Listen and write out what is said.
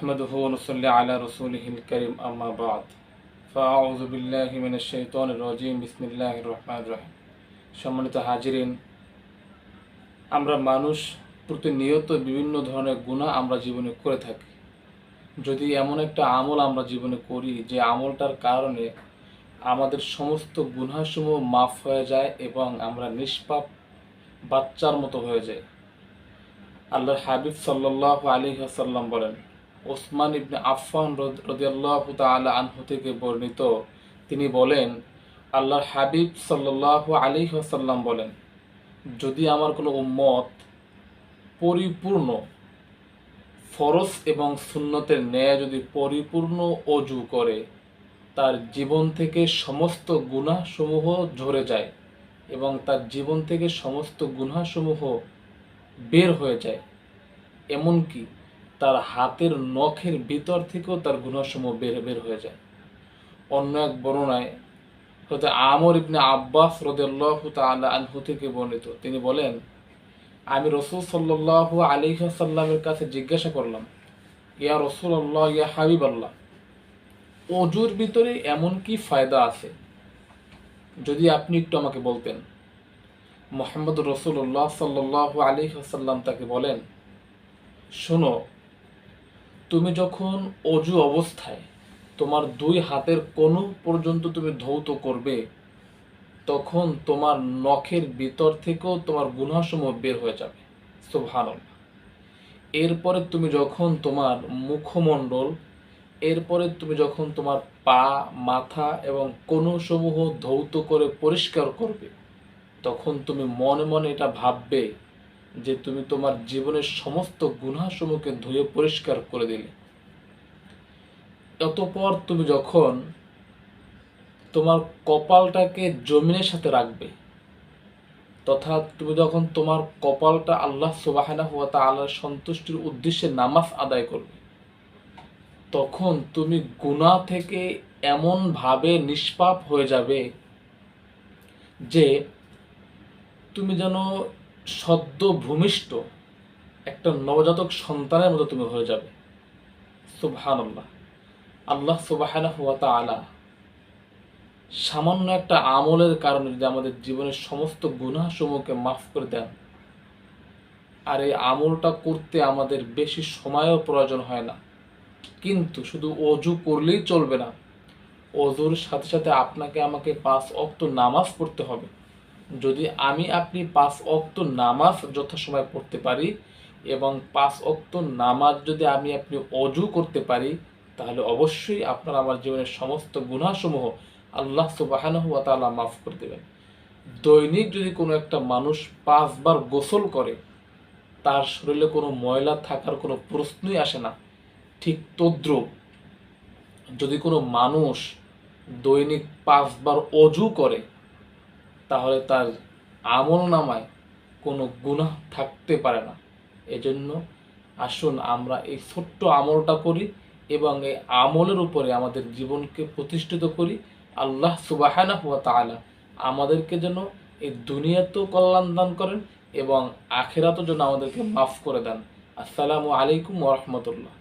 نحمده ونصلي على رسوله الكريم أما بعد فأعوذ بالله من الشيطان الرجيم بسم الله الرحمن الرحيم সম্মানিত হাজিরিন আমরা মানুষ প্রতিনিয়ত বিভিন্ন ধরনের গুণা আমরা জীবনে করে থাকি যদি এমন একটা আমল আমরা জীবনে করি যে আমলটার কারণে আমাদের সমস্ত গুনাসমূহ মাফ হয়ে যায় এবং আমরা নিষ্পাপ বাচ্চার মতো হয়ে যাই আল্লাহর হাবিব সাল্লাহ আলী আসাল্লাম বলেন ওসমান ইবনে আফফান রদিয়াল্লাহ তালা আনহু থেকে বর্ণিত। তিনি বলেন, আল্লাহর হাবিব সাল্লাহ আলী আসাল্লাম বলেন, যদি আমার কোনো উম্মত পরিপূর্ণ ফরজ এবং সুন্নতের ন্যায় যদি পরিপূর্ণ অজু করে, তার জীবন থেকে সমস্ত গুনাহসমূহ ঝরে যায় এবং তার জীবন থেকে সমস্ত গুনাহসমূহ বের হয়ে যায়, এমনকি তার হাতের নখের ভিতর থেকেও তার গুণাসমূহ বের বের হয়ে যায়। অন্য এক বর্ণনায় হতে আমর ইবনে আব্বাস রদুল্লাহ তালা আনহু থেকে বর্ণিত। তিনি বলেন, আমি রসুল সাল্লাহ আলী সাল্লামের কাছে জিজ্ঞাসা করলাম, ইয়া রসুল আল্লাহ ইয়া হাবিব আল্লাহ অজুর ভিতরে এমন কি ফায়দা আছে? যদি আপনি একটু আমাকে বলতেন। মোহাম্মদ রসুল্লাহ সাল্লাহ আলী সাল্লাম তাকে বলেন, শোনো তুমি যখন অজু অবস্থায় তোমার দুই হাতের কোনো পর্যন্ত তুমি ধৌত করবে, তখন তোমার নখের ভিতর থেকেও তোমার গুনাসমূহ বের হয়ে যাবে। সুভান এরপরে তুমি যখন তোমার মুখমণ্ডল, এরপরে তুমি যখন তোমার পা, মাথা এবং কোনো সমূহ ধৌত করে পরিষ্কার করবে, তখন তুমি মনে মনে এটা ভাববে যে তুমি তোমার জীবনের সমস্ত গুনাসমূহকে ধুয়ে পরিষ্কার করে দিলে। অতপর তুমি যখন তোমার কপালটাকে জমিনের সাথে রাখবে তথা তুমি যখন তোমার কপালটা আল্লাহ সুবাহানা হুয়া আল্লাহর সন্তুষ্টির উদ্দেশ্যে নামাজ আদায় করবে, তখন তুমি গুণা থেকে এমনভাবে নিষ্পাপ হয়ে যাবে যে তুমি যেন সদ্য ভূমিষ্ঠ একটা নবজাতক সন্তানের মতো তুমি হয়ে যাবে। সুবহান আল্লাহ আল্লাহ সুবাহানা হুয়া আলা সামান্য একটা আমলের কারণে যদি আমাদের জীবনের সমস্ত গুনাসমূহকে মাফ করে দেন, আর এই আমলটা করতে আমাদের বেশি সময়ও প্রয়োজন হয় না। কিন্তু শুধু অজু করলেই চলবে না, অজুর সাথে সাথে আপনাকে আমাকে পাঁচ অক্ত নামাজ পড়তে হবে। যদি আমি আপনি পাঁচ অক্ত নামাজ যথাসময় পড়তে পারি এবং পাঁচ অক্ত নামাজ যদি আমি আপনি অজু করতে পারি, তাহলে অবশ্যই আপনার আমার জীবনের সমস্ত গুণাসমূহ আল্লাহ সুবাহানহ তালা মাফ করে দেবেন। দৈনিক যদি কোনো একটা মানুষ পাঁচবার গোসল করে, তার শরীরে কোনো ময়লা থাকার কোনো প্রশ্নই আসে না, ঠিক তদ্রুপ। যদি কোনো মানুষ দৈনিক পাঁচবার অজু করে তাহলে তার আমল নামায় কোনো গুনাহ থাকতে পারে না। এজন্য আসুন আমরা এই ছোট্ট আমলটা করি এবং এই আমলের উপরে আমাদের জীবনকে প্রতিষ্ঠিত করি। আল্লাহ সুবাহানা হুয়া তালা আমাদেরকে যেন এই দুনিয়াতেও কল্যাণ দান করেন এবং আখেরাতেও যেন আমাদেরকে মাফ করে দেন। আসসালামু আলাইকুম ওরহমতুল্লাহ